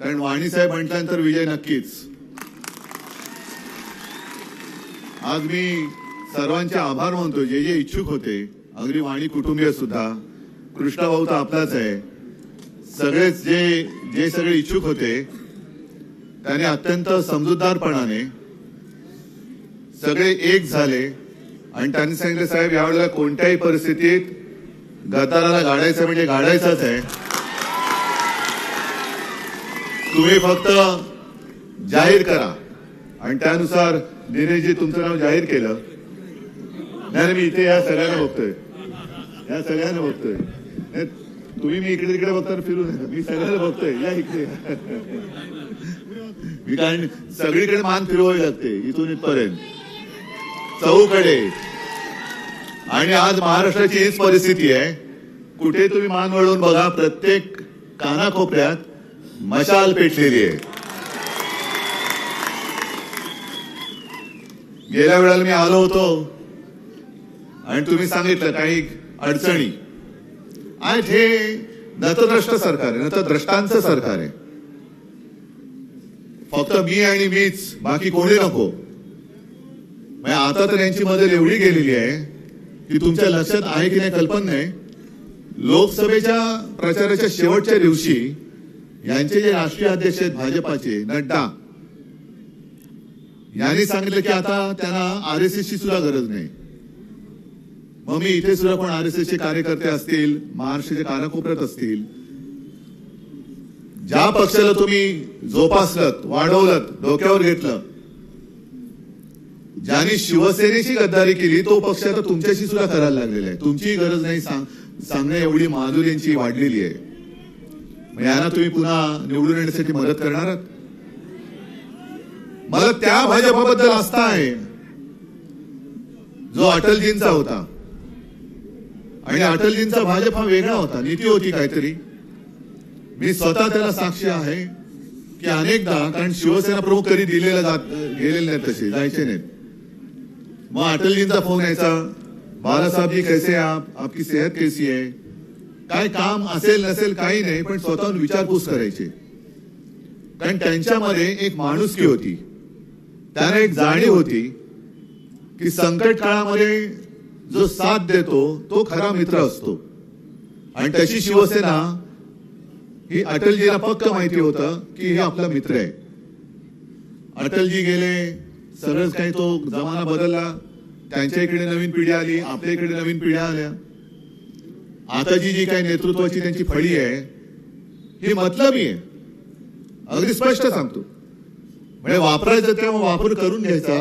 कारण वाणी साहेब म्हटल्यानंतर विजय नक्कीच. आज मी सर्वांचे आभार मानतो जे जे इच्छुक होते. अगदी वाणी कुटुंबीय सुद्धा. कृष्णाभाऊ तर आपलाच आहे. सगळेच जे जे सगळे इच्छुक होते त्याने अत्यंत समजूतदारपणाने सगळे एक झाले. आणि त्यांनी सांगितलं साहेब यावेळेला कोणत्याही परिस्थितीत गदाराला गाडायचं म्हणजे गाडायचंच आहे. तुम्ही फक्त जाहीर करा. आणि त्यानुसार दिनेशजी तुमचं नाव जाहीर केलं. नाही मी इथे या सगळ्यांना बघतोय. या सगळ्यांना बघतोय. तुम्ही मी इकडे तिकडे बघताना फिरू नका मी सगळ्यांना बघतोय. या इकडे. मी कारण सगळीकडे मान फिरवावी लागते इथून इथपर्यंत. चौकडे. आणि आज महाराष्ट्राची हीच परिस्थिती आहे. कुठे तुम्ही मान वळवून बघा प्रत्येक कानाकोपऱ्यात मशाल पेटलेली आहे. गेल्या वेळेला मी आलो होतो आणि तुम्ही सांगितलं काही अडचणी. आणि हे नतद्रष्ट सरकार आहे नतद्रष्टांचं सरकार आहे. फक्त मी आणि मीच बाकी कोणी नको. म्हणजे आता तर यांची मदत एवढी गेलेली आहे की तुमच्या लक्षात आहे की नाही कल्पना नाही. लोकसभेच्या प्रचाराच्या शेवटच्या दिवशी यांचे जे राष्ट्रीय अध्यक्ष आहेत भाजपाचे नड्डा. यांनी सांगितलं की आता त्यांना आर एस ची सुद्धा गरज नाही. मग मी इथे सुद्धा कोण आर एस चे कार्यकर्ते असतील महाराष्ट्राच्या कानाकोपऱ्यात असतील? ज्या पक्षाला तुम्ही जोपासलत वाढवलत डोक्यावर घेतलं ज्यांनी शिवसेनेशी गद्दारी केली तो पक्ष आता तुमच्याशी सुद्धा करायला लागलेला आहे. तुमची गरज नाही सांग सांगण्या एवढी माधुरी यांची वाढलेली आहे. मग यांना तुम्ही पुन्हा निवडून येण्यासाठी मदत करणार आहात? मला त्या भाजपाबद्दल आस्था आहे. जो अटलजींचा होता. आणि अटलजींचा भाजप हा वेगळा होता. नीती होती काहीतरी. मी स्वतः त्याला साक्षी आहे की अनेकदा कारण शिवसेना प्रमुख कधी दिलेला जात गेलेले नाहीत तसे जायचे नाहीत. मग अटलजींचा फोन यायचा. बालासाहेब जी कैसे आप? आपकी सेहत कैसी आहे काय काम असेल नसेल काही नाही पण स्वतःहून विचारपूस करायचे. कारण त्यांच्यामध्ये एक माणुसकी होती. त्यांना एक जाणीव होती की संकट काळामध्ये जो साथ देतो तो खरा मित्र असतो. आणि त्याची शिवसेना ही अटलजीला पक्क माहिती होतं की हे आपला मित्र आहे. अटलजी गेले सगळंच काही तो जमाना बदलला. त्यांच्या इकडे नवीन पिढी आली आपल्या इकडे नवीन पिढ्या आल्या. आताची जी काही नेतृत्वाची त्यांची फळी आहे ही मतलबी आहे. अगदी स्पष्ट सांगतो. म्हणजे वापरायचं तेव्हा वापर करून घ्यायचा.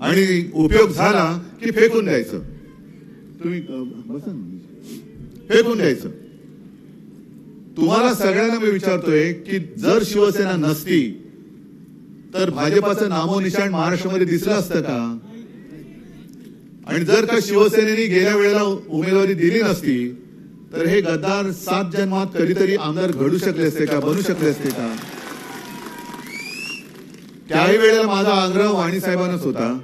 आणि उपयोग झाला की फेकून द्यायचं. तुम्ही बसा फेकून द्यायचं. तुम्हाला सगळ्यांना मी विचारतोय की जर शिवसेना नसती तर भाजपाचं नामोनिशाण महाराष्ट्रामध्ये दिसलं असतं का? आणि जर का शिवसेनेने गेल्या वेळेला उमेदवारी दिली नसती तर हे गद्दार सात जन्मात कधीतरी आमदार घडू शकले असते का बनू शकले असते का? त्याही वेळेला माझा आग्रह वाणी साहेबांनाच होता.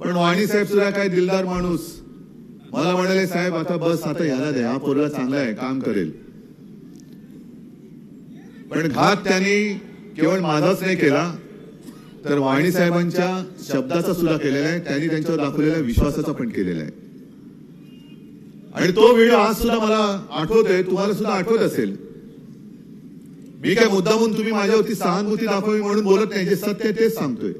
पण वाणी साहेब सुद्धा काय दिलदार माणूस. मला म्हणाले साहेब आता बस आता याला द्या हा पोरगा चांगला आहे काम करेल. पण घात त्यांनी केवळ माझाच नाही केला तर वाणी साहेबांच्या शब्दाचा सुद्धा केलेला आहे त्यांनी त्यांच्यावर दाखवलेल्या विश्वासाचा पण केलेला आहे. आणि तो व्हिडिओ आज सुद्धा मला आठवतोय तुम्हाला सुद्धा आठवत असेल. मी काय मुद्दामून तुम्ही माझ्यावरती सहानुभूती दाखवावी म्हणून बोलत नाही जे सत्य तेच सांगतोय.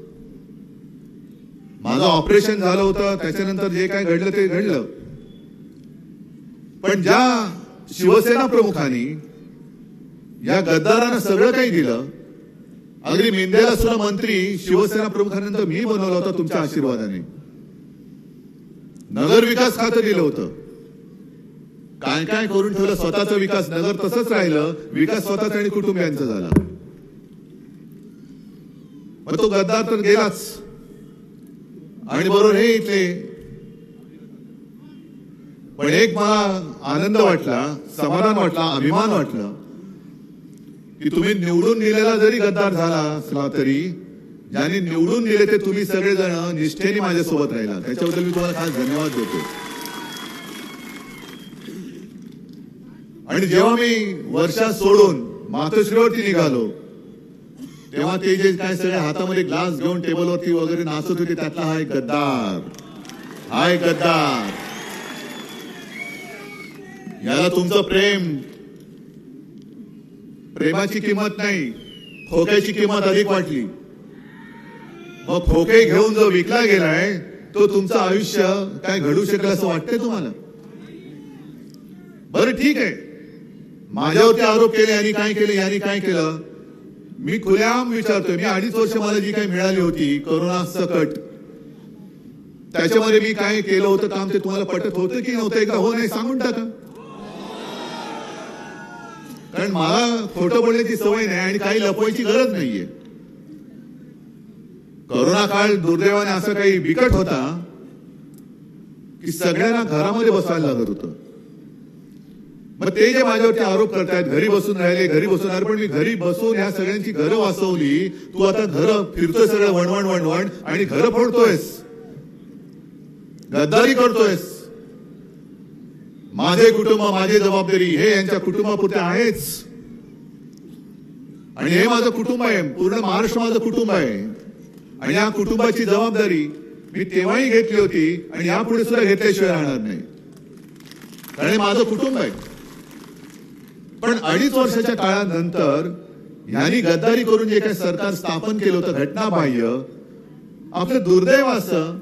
माझं ऑपरेशन झालं होतं त्याच्यानंतर जे काय घडलं ते घडलं. पण ज्या शिवसेना प्रमुखांनी या गद्दारानं सगळं काही दिलं अगदी मिंदेला सुद्धा मंत्री शिवसेना प्रमुखानंतर मी बनवला होता तुमच्या आशीर्वादाने. नगर विकास खातं दिलं होतं. काय काय करून ठेवलं स्वतःचा विकास नगर तसंच राहिलं विकास स्वतःचा आणि कुटुंबियांचा झाला. मग तो गद्दार तर गेलाच. आणि बरोबर हे इथले. पण एक मला आनंद वाटला समाधान वाटला अभिमान वाटला. की तुम्ही निवडून दिलेला जरी गद्दार झाला असला तरी ज्यांनी निवडून दिले ते तुम्ही सगळेजण निष्ठेने माझ्यासोबत राहिला त्याच्याबद्दल मी तुम्हाला खास धन्यवाद देतो. आणि जेव्हा मी वर्षा सोडून मातोश्रीवरती निघालो तेव्हा ते जे काय सगळे हातामध्ये ग्लास घेऊन टेबलवरती वगैरे नाचत होते त्यातला हा एक गद्दार. हा एक गद्दार. याला तुमचं प्रेम प्रेमाची किंमत नाही खोक्याची किंमत अधिक वाटली. मग खोके घेऊन जो विकला गेलाय तो तुमचं आयुष्य काय घडू शकेल असं वाटतंय तुम्हाला? बरं ठीक आहे. माझ्यावरती आरोप केले यांनी काय केले यांनी काय केलं? मी खुल्याम विचारतोय मी अडीच वर्ष मला जी काही मिळाली होती करोना सकट त्याच्यामध्ये मी काय केलं होतं काम ते तुम्हाला पटत होतं की नव्हतं? एकदा हो नाही सांगून टाका. कारण मला खोटं बोलण्याची सवय नाही आणि काही लपवायची गरज नाहीये. करोना काळ दुर्दैवाने असं काही बिकट होता की सगळ्यांना घरामध्ये बसायला लागत होतं. मग ते जे माझ्यावरती आरोप करतायत घरी बसून राहिले घरी बसून राहिले पण मी घरी बसून ह्या सगळ्यांची घरं वाचवली तू आता घरं फिरतोय सगळं वणवण वणवण आणि घरं फोडतोयस. गद्दारी करतोयस. माझे कुटुंब माझी जबाबदारी हे यांच्या कुटुंबापुरते आहेच. आणि हे माझं कुटुंब आहे पूर्ण महाराष्ट्र माझं कुटुंब आहे. आणि या कुटुंबाची जबाबदारी मी तेव्हाही घेतली होती आणि यापुढे सुद्धा घेतल्याशिवाय राहणार नाही. कारण हे माझं कुटुंब आहे. पण अडीच वर्षाच्या काळानंतर यांनी गद्दारी करून जे काही सरकार स्थापन केलं होतं घटनाबाह्य आपलं दुर्दैव असं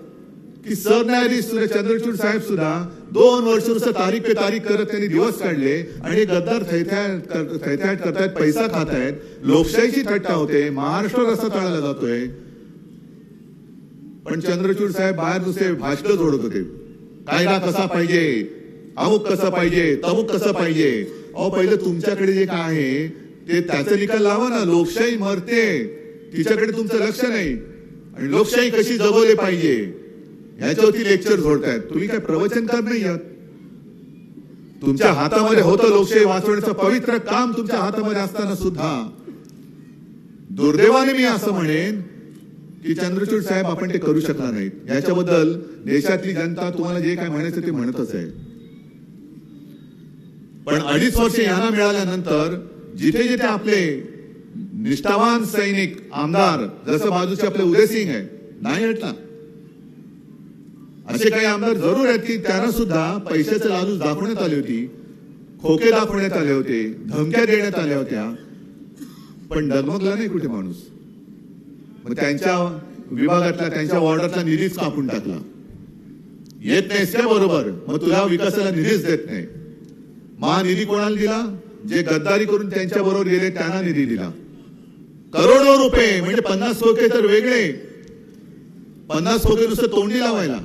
की सरन्यायाधीश सुद्धा चंद्रचूड साहेब सुद्धा दोन वर्ष तारीख पे तारीख करत त्यांनी दिवस काढले आणि गद्दार थैथ्याट करतायत पैसा खातायत लोकशाहीची थट्टा होते महाराष्ट्र रस्ता टाळला जातोय. पण चंद्रचूड साहेब बाहेर नुसते भाषण जोडत होते. कायदा कसा पाहिजे? अमुक कसं पाहिजे? तमुक कसं पाहिजे? अहो पहिलं तुमच्याकडे जे काय आहे ते त्याचं निकाल लावा ना. लोकशाही मरते. तिच्याकडे तुमचं लक्ष नाही. आणि लोकशाही कशी जगवली पाहिजे? याच्यावरती लेक्चर जोडतायत. तुम्ही काय प्रवचनकार नाही आहात तुमच्या हातामध्ये होतं लोकशाही वाचवण्याचं पवित्र काम तुमच्या हातामध्ये असताना सुद्धा. दुर्दैवाने मी असं म्हणेन की चंद्रचूड साहेब आपण ते करू शकणार नाहीत. याच्याबद्दल देशातली जनता तुम्हाला जे काय म्हणायचं ते म्हणतच आहे. पण अडीच वर्ष यांना मिळाल्यानंतर जिथे जिथे आपले निष्ठावान सैनिक आमदार जसं बाजूचे आपले उदयसिंग आहे नाही हटला असे काही आमदार जरूर आहेत की त्यांना सुद्धा पैशाचं लालूच दाखवण्यात आली होती खोके दाखवण्यात आले होते धमक्या देण्यात आल्या होत्या. पण डगमगला नाही कुठे माणूस. मग त्यांच्या विभागातला त्यांच्या वॉर्डरचा निधीच कापून टाकला. येत नाहीस का बरोबर? मग तुला विकासाला निधीच देत नाही. महानिधी कोणाला दिला? जे गद्दारी करून त्यांच्या बरोबर गेले त्यांना निधी दिला. करोडो रुपये म्हणजे पन्नास खोके तर वेगळे. पन्नास खोके नुसतं तोंडी लावायला.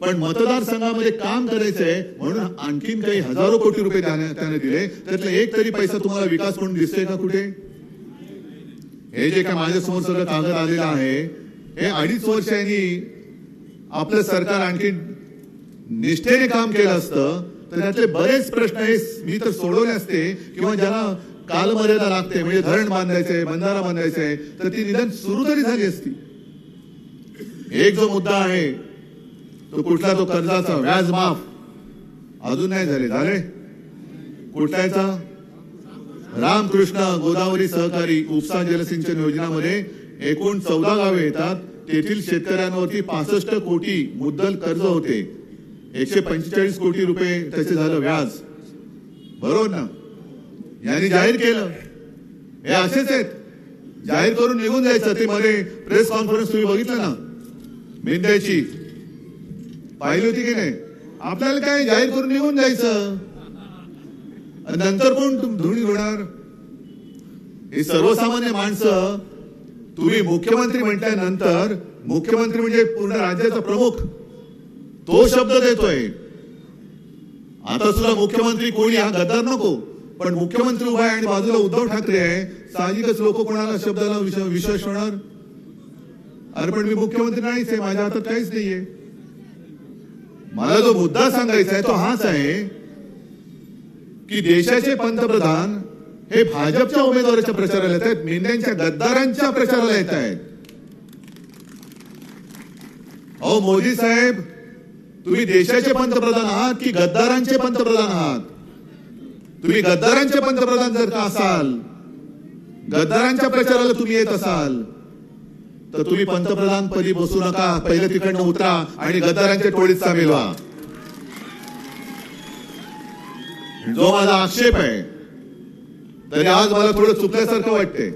पण मतदारसंघामध्ये काम करायचंय म्हणून आणखीन काही हजारो कोटी रुपये त्याने त्याने दिले. त्यातला एक तरी पैसा तुम्हाला विकास म्हणून दिसतोय का कुठे? हे जे काय माझ्यासमोर सगळं कागद आलेलं आहे हे अडीच वर्षांनी आपलं सरकार आणखी निष्ठेने काम केलं असतं तर त्यातले बरेच प्रश्न हे मी तर सोडवले असते किंवा ज्याला कालमर्यादा लागते म्हणजे धरण बांधायचंय बंधारा बांधायचंय तर ती निदान सुरू तरी झाली असती. एक जो मुद्दा आहे तो कुठला तो कर्जाचा व्याज माफ? अजून नाही झाले झाले? कुठल्याचा? रामकृष्ण गोदावरी सहकारी उपसा जलसिंचन योजनामध्ये एकूण चौदा गावे येतात. तेथील शेतकऱ्यांवरती पासष्ट कोटी मुद्दल कर्ज होते. एकशे पंचेचाळीस कोटी रुपये त्याचे झालं व्याज. बरोबर ना? यांनी जाहीर केलं. हे असेच आहेत. जाहीर करून निघून जायचं. ते मध्ये प्रेस कॉन्फरन्स तुम्ही बघितलं ना? मेंद्याची पाहिली होती की नाही? आपल्याला काय जाहीर करून निघून जायचं? नंतर कोण तुम- धुणी होणार. हे सर्वसामान्य माणसं तुम्ही मुख्यमंत्री म्हटल्यानंतर मुख्यमंत्री म्हणजे पूर्ण राज्याचा प्रमुख तो शब्द देतोय. आता सुद्धा मुख्यमंत्री कोणी हा गद्दार नको पण मुख्यमंत्री उभा आहे आणि बाजूला उद्धव ठाकरे आहे. साहजिकच लोक कोणाला शब्दाला विश्वास होणार अरे पण मी मुख्यमंत्री नाहीच आहे माझ्या हातात काहीच नाहीये. मला जो मुद्दा सांगायचा आहे तो हाच आहे की देशाचे पंतप्रधान हे भाजपच्या उमेदवाराच्या प्रचाराला येत आहेत मेंढ्यांच्या गद्दारांच्या प्रचाराला येत आहेत. अहो मोदी साहेब तुम्ही देशाचे पंतप्रधान आहात की गद्दारांचे पंतप्रधान आहात? तुम्ही गद्दारांचे पंतप्रधान जर का असाल गद्दारांच्या प्रचाराला तुम्ही येत असाल तर तुम्ही पंतप्रधान पदी बसू नका. पहिले तिकडनं उतरा आणि गद्दारांच्या टोळीत सामील व्हा जो माझा आक्षेप आहे तरी आज मला थोडं चुकल्यासारखं वाटते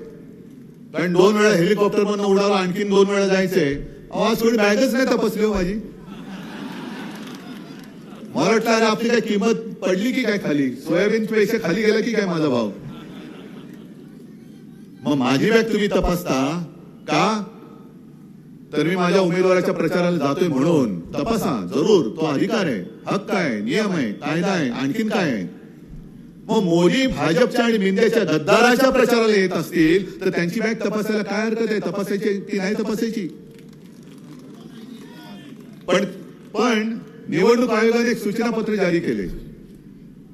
कारण दोन वेळा हेलिकॉप्टर मधून उडाला आणखीन दोन वेळा जायचंय. आवाज थोडी बॅगच नाही तपासली हो माझी? मला वाटलं अरे आपली काय किंमत पडली की काय खाली? सोयाबीन पैसे खाली गेला की काय माझा भाव? मग माझी बॅग तुम्ही तपासता का? तर मी माझ्या उमेदवाराच्या प्रचाराला जातोय म्हणून. तपासा. जरूर. तो अधिकार आहे. हक्क आहे. नियम आहे. कायदा आहे. आणखीन काय आहे? मग मोदी भाजपच्या आणि मिंद्याच्या गद्दाराच्या प्रचाराला येत असतील तर त्यांची बॅग तपासायला काय हरकत आहे? तपासायची ती नाही तपासायची? पण पण निवडणूक आयोगाने एक सूचना पत्र जारी केले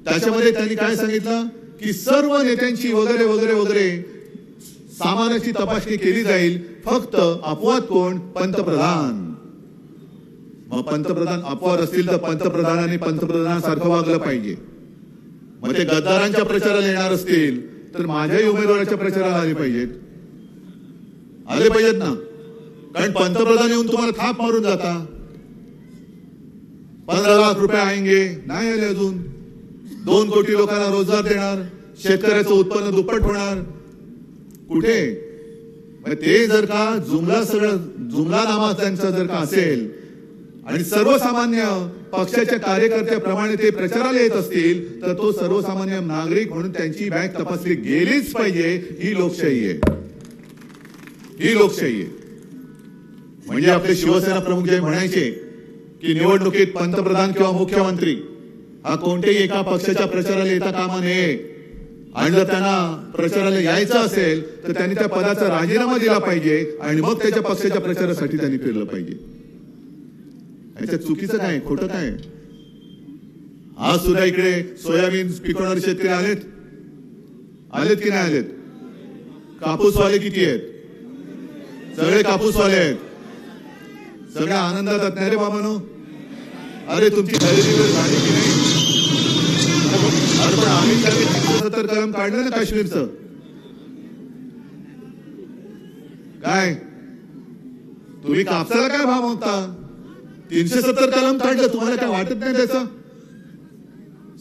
त्याच्यामध्ये त्यांनी काय सांगितलं? की सर्व नेत्यांची वगैरे वगैरे वगैरे सामानाची तपासणी केली जाईल. फक्त अपवाद कोण? पंतप्रधान. मग पंतप्रधान अपवाद असतील तर पंतप्रधानांनी पंतप्रधानांसारखं वागलं पाहिजे. मग ते गद्दारांच्या प्रचाराला येणार असतील तर माझ्याही उमेदवाराच्या प्रचाराला आले पाहिजेत. आले पाहिजेत ना? कारण पंतप्रधान येऊन तुम्हाला थाप मारून जाता. पंधरा लाख रुपये आएंगे नाही आले अजून. दोन कोटी लोकांना रोजगार देणार. शेतकऱ्याचं उत्पन्न दुप्पट होणार. कुठे? ते जर का जुमला सगळं जुमला नामा त्यांचा जर का असेल आणि सर्वसामान्य पक्षाच्या कार्यकर्त्याप्रमाणे ते प्रचाराला येत असतील तर तो सर्वसामान्य नागरिक म्हणून त्यांची बँक तपासली गेलीच पाहिजे ही लोकशाही आहे. ही लोकशाही आहे. म्हणजे आपले शिवसेना प्रमुख जे म्हणायचे की निवडणुकीत पंतप्रधान किंवा मुख्यमंत्री हा कोणत्याही एका पक्षाच्या प्रचाराला येता कामा नये. आणि जर त्यांना प्रचाराला यायचं असेल तर त्यांनी त्या पदाचा राजीनामा दिला पाहिजे आणि मग त्याच्या पक्षाच्या प्रचारासाठी त्यांनी फिरलं पाहिजे. याच्यात चुकीचं काय? खोटं काय? आज सुद्धा इकडे सोयाबीन पिकवणारे शेतकरी आलेत. आलेत की नाही आलेत? कापूसवाले किती आहेत? सगळे कापूसवाले आहेत. सगळ्या आनंदात असणारे नाही रे बाबानो? अरे तुमची खरेदी वेळ झाली की नाही? पण आम्ही सत्तर कलम काढलं ना काश्मीरचं? काय? तुम्ही कापसाला काय भाव मागता? तीनशे सत्तर कलम काढलं तुम्हाला काय वाटत नाही त्याचं?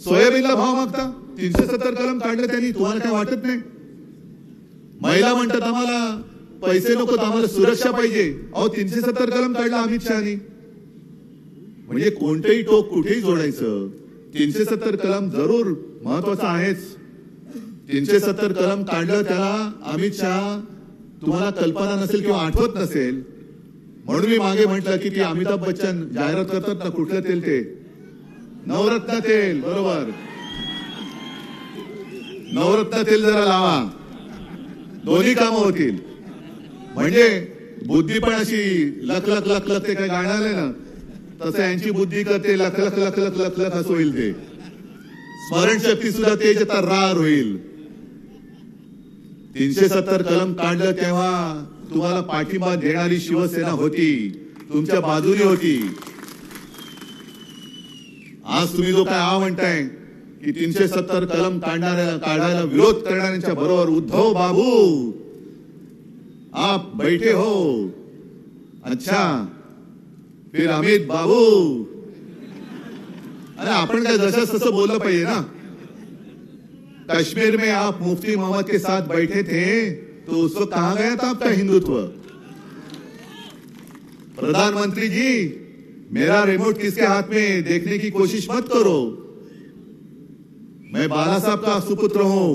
सोयाबीनला भाव मागता तीनशे सत्तर कलम काढलं त्यांनी तुम्हाला काय वाटत नाही? महिला म्हणतात आम्हाला पैसे नको आम्हाला सुरक्षा पाहिजे. अहो तीनशे सत्तर कलम काढलं अमित शहानी. म्हणजे कोणतंही टोक कुठेही जोडायचं. तीनशे सत्तर कलम जरूर महत्त्वाचा आहेच. तीनशे सत्तर कलम काढलं त्याला अमित शहा तुम्हाला कल्पना नसेल किंवा आठवत नसेल म्हणून मी मागे म्हटलं की ती अमिताभ बच्चन जाहिरात करतात ना कुठलं तेल ते? नवरत्न तेल बरोबर. नवरत्न तेल जरा लावा. दोन्ही कामं होतील. म्हणजे बुद्धी पण अशी लख लख लख लख ते काय गाणं आलंय ना तसं यांची बुद्धी करते लख लख लख लख लख लख असं होईल ते. स्मरणशक्ती सुद्धा तेज आता रार होईल. तीनशे सत्तर कलम काढलं तेव्हा तुम्हाला पाठिंबा देणारी शिवसेना होती. तुमच्या बाजूने होती. आज तुम्ही जो काय आ म्हणताय की तीनशे सत्तर कलम काढणाऱ्या काढायला विरोध करणाऱ्यांच्या बरोबर उद्धव बाबू आप बैठे हो. अच्छा. फिर अमित बाबू। अरे आपण काय जसं तसं बोललं पाहिजे ना। कश्मीर में आप मुफ्ती मोहम्मद के साथ बैठे थे तो उस वक्त कहा गया था आपका हिंदुत्व? प्रधानमंत्री जी मेरा रिमोट किसके हाथ में देखने की कोशिश मत करो। मैं बाला साहब का सुपुत्र हूँ।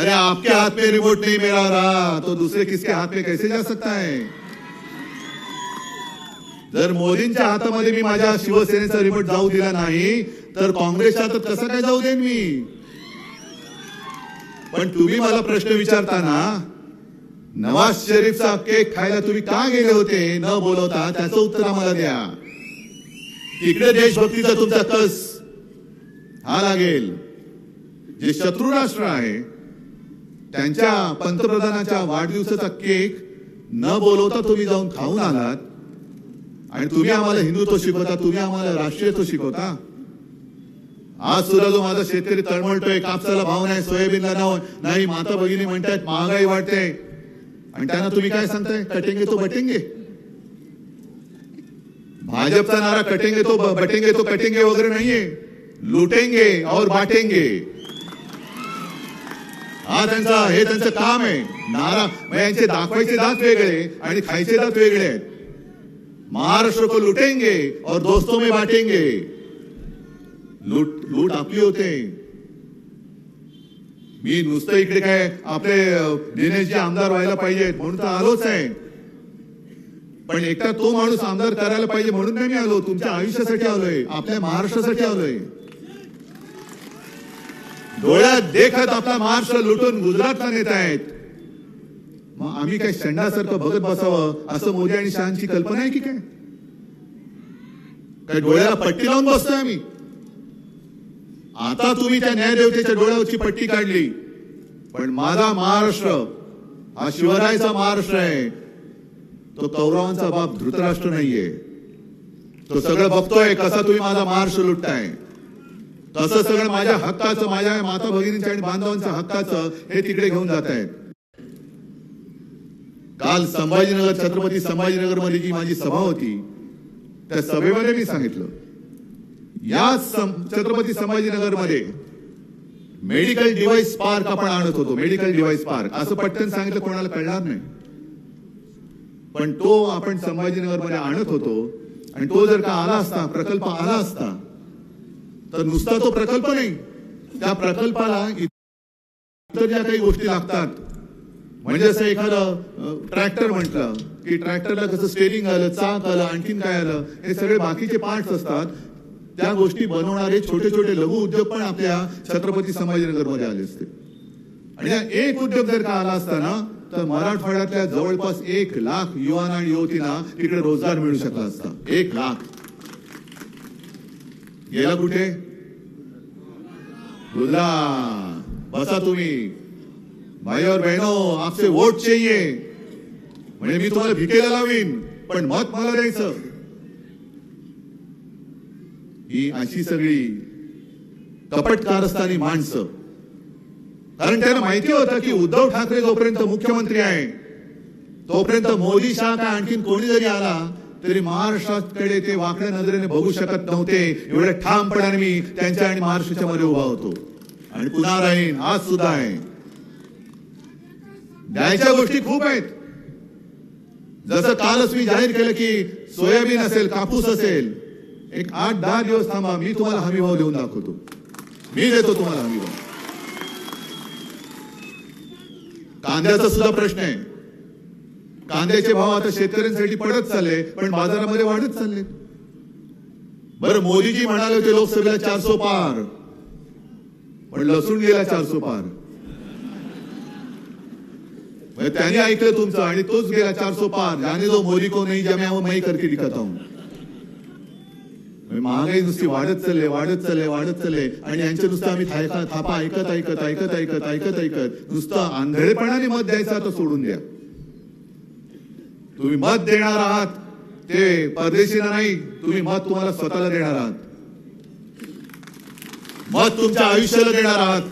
अरे आपके हाथ में रिमोट नहीं मेरा रहा तो दूसरे किसके हाथ में कैसे जा सकता है? जर मोदींच्या हातामध्ये मी माझ्या शिवसेनेचा रिमोट जाऊ दिला नाही तर काँग्रेसच्या हातात कसं काय जाऊ देईन मी? पण तुम्ही मला प्रश्न विचारताना नवाज शरीफचा केक खायला तुम्ही का गेले होते? न बोलवता त्याचं उत्तर आम्हाला द्या. इकडे देशभक्तीचा तुमचा कस हा लागेल. जे शत्रू राष्ट्र आहे त्यांच्या पंतप्रधानाच्या वाढदिवसाचा केक न बोलवता तुम्ही जाऊन खाऊन आलात. आणि तुम्ही आम्हाला हिंदुत्व शिकवता तुम्ही आम्हाला राष्ट्रीयत्व शिकवता? आज सुद्धा जो माझा शेतकरी तळमळतोय कापसाला भाव नाही सोयाबीनला नाव नाही माता भगिनी म्हणतायत महागाई वाढते. आणि त्यांना तुम्ही काय सांगताय? कटेंगे तो बटेंगे. भाजपचा नारा कटेंगे तो बटेंगे तो कटेंगे वगैरे नाहीये. लुटेंगे और बाटेंगे. हा त्यांचा हे त्यांचं काम आहे. नारा यांचे दाखवायचे दात वेगळे आणि खायचे दात वेगळे आहेत. महाराष्ट्र को लुटेंगे और दोस्तों में बाटेंगे. लूट लूट आपली होते. मी नुसतं इकडे काय आपले दिनेशजी आमदार व्हायला पाहिजेत म्हणून तर आलोच आहे. पण एकटा तो माणूस आमदार करायला पाहिजे म्हणून नाही मी आलो? तुमच्या आयुष्यासाठी आलोय आपल्या महाराष्ट्रासाठी आलोय. डोळ्यात देखत आपला महाराष्ट्र लुटून गुजरातला नेत आहेत. मग आम्ही काय शेंडासारखं बघत बसावं असं मोदी आणि शहाची कल्पना आहे की काय? काय डोळ्याला पट्टी लावून बसतोय आम्ही? आता तुम्ही त्या न्यायदेवतेच्या डोळ्यावरची पट्टी काढली. पण माझा महाराष्ट्र हा शिवरायचा महाराष्ट्र आहे. तो कौरवांचा बाप धृतराष्ट्र नाहीये. तो सगळं बघतोय कसा तुम्ही माझा महाराष्ट्र लुटताय. कसं सगळं माझ्या हक्काचं माझ्या माता भगिनींच्या आणि बांधवांच्या हक्काचं हे तिकडे घेऊन जात आहेत. काल संभाजीनगर छत्रपती संभाजीनगरमध्ये जी माझी सभा होती त्या सभेमध्ये मी सांगितलं या छत्रपती संभाजीनगरमध्ये मेडिकल डिव्हाइस पार्क आपण आणत होतो मेडिकल डिव्हाइस पार्क. असं पटकन सांगितलं कोणाला कळणार नाही. पण तो आपण संभाजीनगरमध्ये आणत होतो आणि तो जर का आला असता प्रकल्प आला असता तर नुसता तो प्रकल्प नाही. त्या प्रकल्पाला इतर ज्या काही गोष्टी लागतात म्हणजे असं एखादं ट्रॅक्टर म्हटलं की ट्रॅक्टरला कसं स्टेरिंग आलं चाक आलं आणखीन काय आलं हे सगळे बाकीचे पार्ट्स असतात. त्या गोष्टी बनवणारे छोटे छोटे लघु उद्योग पण आपल्या छत्रपती संभाजीनगरमध्ये आले असते. आणि एक उद्योग जर का आला असता ना तर मराठवाड्यातल्या जवळपास एक लाख युवाना आणि युवतींना तिकडे रोजगार मिळू शकला असता. एक लाख. गेला कुठे? गुजरात बसा तुम्ही. भाई और बहनो आपसे वोट चाहिए. म्हणजे मी तुम्हाला भिकेला लावीन पण मत मला द्यायचं. ही अशी सगळी कपटकारस्थानी माणसं. कारण त्यांना माहिती होतं की उद्धव ठाकरे जोपर्यंत मुख्यमंत्री आहे तोपर्यंत मोदी शाह का आणखीन कोणी जरी आला तरी महाराष्ट्राकडे ते वाकड्या नजरेने बघू शकत नव्हते. एवढ्या ठामपणाने मी त्यांच्या आणि महाराष्ट्राच्या मध्ये उभा होतो. आणि पुन्हा राहीन आज सुद्धा आहे. द्यायच्या गोष्टी खूप आहेत. जसं कालच मी जाहीर केलं की सोयाबीन असेल कापूस असेल एक आठ दहा दिवस थांबा मी तुम्हाला हमी भाव देऊन दाखवतो. मी देतो तुम्हाला हमी भाव. कांद्याचा सुद्धा प्रश्न आहे. कांद्याचे भाव आता शेतकऱ्यांसाठी पडत चालले पण बाजारामध्ये वाढत चालले. बरं मोदीजी म्हणाले होते लोकसभेला चारसो पार पण लसूण गेला चारसो पार. त्याने त्यांनी ऐकलं तुमचं आणि तोच गेला चारसो पार. जाने दो मोदी को नाही जम्या वो मैं करके दिखता हूं म्हणजे महागाई नुसती वाढत चालले वाढत चालले वाढत चालले. आणि यांच्या नुसतं आम्ही थायका थापा ऐकत ऐकत ऐकत ऐकत ऐकत ऐकत. नुसतं आंधळेपणाने मत द्यायचं आता सोडून द्या. तुम्ही मत देणार आहात ते परदेशीला नाही तुम्ही मत तुम्हाला स्वतःला देणार आहात. मत तुमच्या आयुष्याला देणार आहात.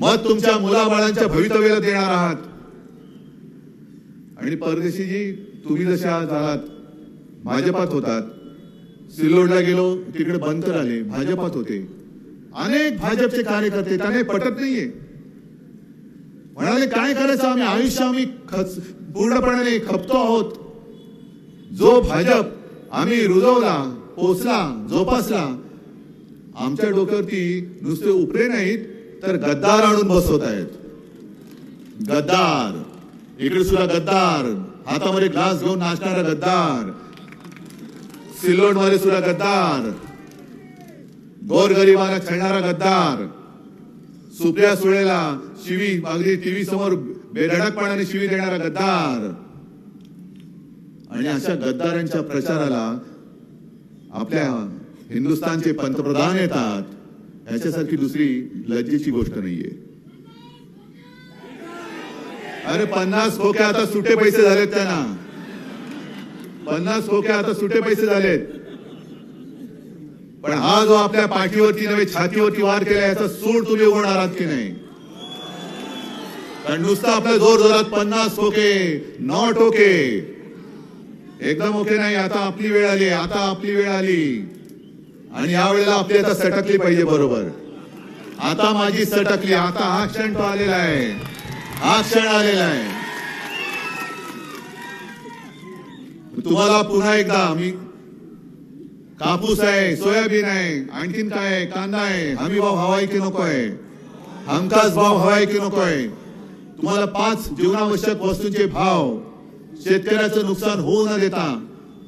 मत तुमच्या मुलाबाळांच्या भवितव्याला देणार आहात. आणि परदेशीजी तुम्ही जसे आज आहात भाजपात होतात. सिल्लोडला गेलो तिकडे बंतर आले भाजपात होते. अनेक भाजपचे कार्यकर्ते त्याने पटत नाहीये. म्हणाले काय करायचं आम्ही? आयुष्य आम्ही खच पूर्णपणाने खपतो आहोत. जो भाजप आम्ही रुजवला पोचला जोपासला आमच्या डोक्यावरती नुसते उपरे नाहीत तर गद्दार आणून बसवत आहेत. गद्दार. इकडे सुद्धा गद्दार. हातामध्ये ग्लास घेऊन नाचणारा गद्दार. सिल्लोडमध्ये सुद्धा गद्दार. गोरगरिबाला खेळणारा गद्दार. सुप्रिया सुळेला शिवी अगदी टीव्ही समोर बेधडकपणाने शिवी देणारा गद्दार. आणि अशा गद्दारांच्या प्रचाराला आपल्या हिंदुस्थानचे पंतप्रधान येतात याच्यासारखी दुसरी लज्जेची गोष्ट नाहीये. अरे पन्नास खोके आता सुटे पैसे झालेत त्यांना. पन्नास खोके आता सुटे पैसे झालेत. पण हा जो आपल्या पाठीवरती नव्हे छातीवरती वार केला याचा सूड तुम्ही उघडणार आहात की नाही? कारण नुसतं आपल्या जोर जोरात पन्नास ओके नॉट ओके एकदम ओके नाही आता आपली वेळ आली आता आपली वेळ आली. आणि या वेळेला आपली आता सटकली पाहिजे बरोबर. आता माझी सटकली आता हा क्षण तो आलेला आहे. हा क्षण आलेला आहे. तुम्हाला पुन्हा एकदा मी कापूस आहे सोयाबीन आहे आणखीन काय आहे? कांदा आहे. हमी भाव हवाय की नको आहे? हमखास भाव हवाय की नको आहे? तुम्हाला पाच जीवनावश्यक वस्तूंचे भाव शेतकऱ्याचं नुकसान होऊ न देता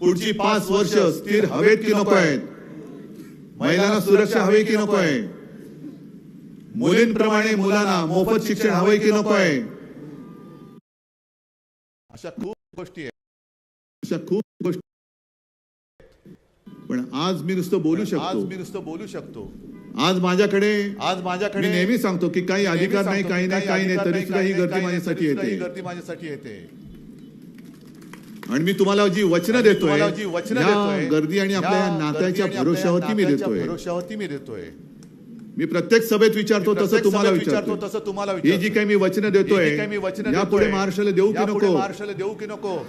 पुढची पाच वर्ष स्थिर हवेत की नको आहेत? महिलांना सुरक्षा हवी की नको आहे? मुलींप्रमाणे मुलांना मोफत शिक्षण हवंय की नको आहे? अशा खूप गोष्टी आहेत. अशा खूप गोष्टी पण आज मी नुसतं बोलू आज शकतो. मी नुसतं बोलू शकतो. आज माझ्याकडे आज मी माझ्याकडे नेहमी सांगतो की काही अधिकार नाही काही नाही काही नाही तरी सुद्धा ही गर्दी माझ्यासाठी येते. गर्दी माझ्यासाठी येते. आणि मी तुम्हाला जी वचनं देतोय जी वचनं गर्दी आणि आपल्या नात्याच्या भरोशावरती मी देतोय. भरोशावरती मी देतोय. मी प्रत्येक सभेत विचारतो तसं तुम्हाला विचारतो तसं तुम्हाला ही जी. काही मी वचनं ही देतोय काही मी वचनं यापुढे महाराष्ट्राला देऊ की नको? महाराष्ट्राला देऊ की नको?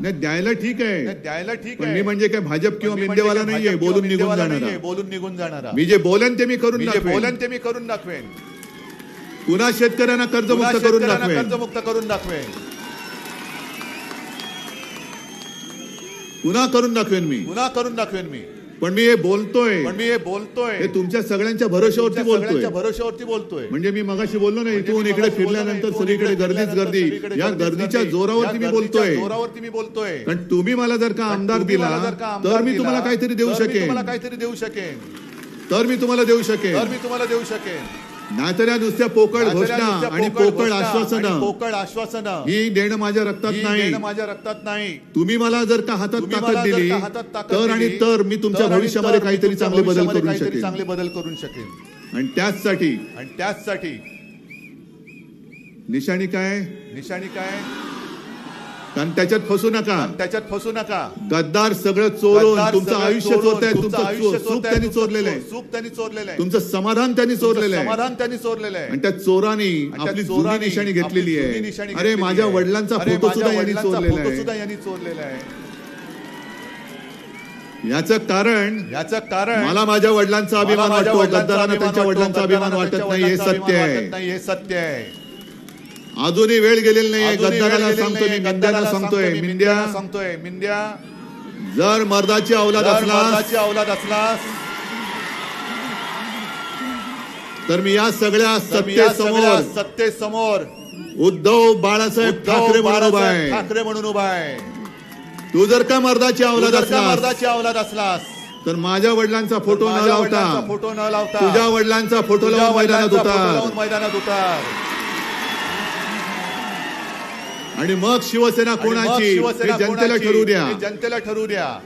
नाही द्यायला ठीक आहे. द्यायला ठीक आहे. मी म्हणजे काय भाजप किंवा पण मी मिंदेवाला म्हणजे नाहीये बोलून निघून जाणारा. बोलून निघून जाणारा. मी जे बोलन ते मी करून. बोलन ते मी करून दाखवेन. पुन्हा शेतकऱ्यांना कर्जमुक्त करून दाखवेन? कर्जमुक्त करून दाखवेन. पुन्हा करून दाखवेन मी? पुन्हा करून दाखवेन मी? पण मी हे बोलतोय. पण मी हे बोलतोय. हे तुमच्या सगळ्यांच्या भरोशावरती तुमच्या बोलतोय. भरोशावरती बोलतोय. म्हणजे मी मगाशी बोललो ना म्हणजे इथून इकडे फिरल्यानंतर सगळीकडे गर्दीच गर्दी. या गर्दीच गर्दीच्या गर्दी. जोरावरती मी बोलतोय. जोरावरती मी बोलतोय. कारण तुम्ही मला जर का आमदार दिला तर मी तुम्हाला काहीतरी देऊ शकेन. काहीतरी देऊ शकेन. तर मी तुम्हाला देऊ शकेन. तर मी तुम्हाला देऊ शकेन. नाहीतर या नुसत्या पोकळ घोषणा आणि पोकळ आश्वासनं. पोकळ आश्वासनं. ही देणं माझ्या रक्तात नाही. माझ्या रक्तात नाही. तुम्ही मला जर का हातात ताकद दिली तर आणि तर मी तुमच्या भविष्यामध्ये काहीतरी चांगले बदल करू शकेन. चांगले बदल करू शकेन. आणि त्याचसाठी आणि त्याचसाठी निशाणी काय? निशाणी काय? कारण त्याच्यात फसू नका. त्याच्यात फसू नका. गद्दार सगळं चोरून तुमचं आयुष्य चोरताय तुमचं आयुष्य सुख त्यांनी चोरलेलं आहे. सुख त्यांनी चोरलेलं आहे. तुमचं समाधान त्यांनी चोरलेलं आहे. समाधान त्यांनी चोरलेलं आहे. आणि त्या चोरानी आपली चोरांनी निशाणी घेतलेली आहे. अरे माझ्या. वडिलांचा फोटो सुद्धा यांनी चोरलेला आहे. सुद्धा यांनी चोरलेला आहे. याचं कारण याचं कारण मला माझ्या वडिलांचा अभिमान वाटतो गद्दारांना त्यांच्या वडिलांचा अभिमान वाटत नाही हे सत्य आहे. हे सत्य आहे. अजूनही वेळ गेलेली वेळ गद्दाराला गेलेली सांगतो मी गद्दाराला सांगतोय मिंद्या. सांगतोय मिंद्या. जर मर्दाची अवलाद असला अवलाद असलास तर मी या सगळ्या सत्तेसमोर सत्तेसमोर उद्धव बाळासाहेब ठाकरे म्हणून उभा आहे. ठाकरे म्हणून उभा आहे. तू जर का मर्दाची अवलाद असला मर्दाची अवलाद असलास तर माझ्या वडिलांचा फोटो न लावता फोटो न लावता तुझ्या वडिलांचा फोटो लावून मैदानात उतार. लावून मैदानात उतार. आणि मग शिवसेना कोणाची? शिवसेना जनतेला? ठरवू द्या. जनतेला ठरू द्या.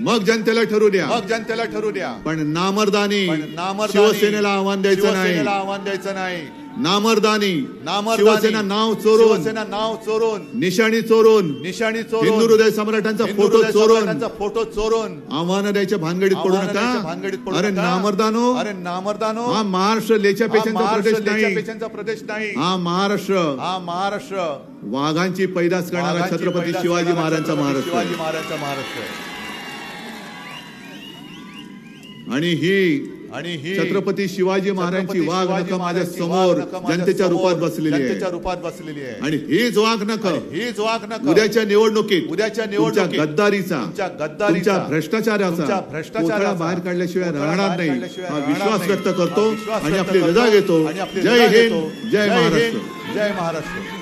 मग जनतेला ठरवू द्या. मग जनतेला ठरू द्या. पण नामर्दानी नामर्दानी शिवसेनेला आव्हान द्यायचं नाही. आव्हान द्यायचं नाही. नामर्दानी नामर्दानी शिवसेना नाव चोरून नाव चोरून निशाणी चोरून निशाणी चोरून हिंदू हृदय सम्राटांचा फोटो चोरून फोटो चोरून आव्हान द्यायच्या भानगडीत पडू नका भानगडीत पडू अरे. नामर्दानो अरे नामर्दानो हा महाराष्ट्र लेच्या पेशांचा प्रदेश नाही हा महाराष्ट्र हा महाराष्ट्र वाघांची पैदास करणारा छत्रपती शिवाजी महाराजांचा महाराष्ट्र शिवाजी. महाराजांचा महाराष्ट्र. आणि ही आणि ही छत्रपती शिवाजी महाराजांची वाघ नख माझ्यासमोर जनतेच्या रूपात बसलेली आहे. रूपात बसलेली आहे. आणि हीच वाघ नख ही वाघ नख उद्याच्या निवडणुकीत उद्याच्या तुमच्या निवडणुकीत गद्दारीचा गद्दारीचा भ्रष्टाचाराचा पुतळा बाहेर काढल्याशिवाय राहणार नाही. हा विश्वास. व्यक्त करतो आणि आपली रजा घेतो. जय हिंद. जय महाराष्ट्र. जय महाराष्ट्र.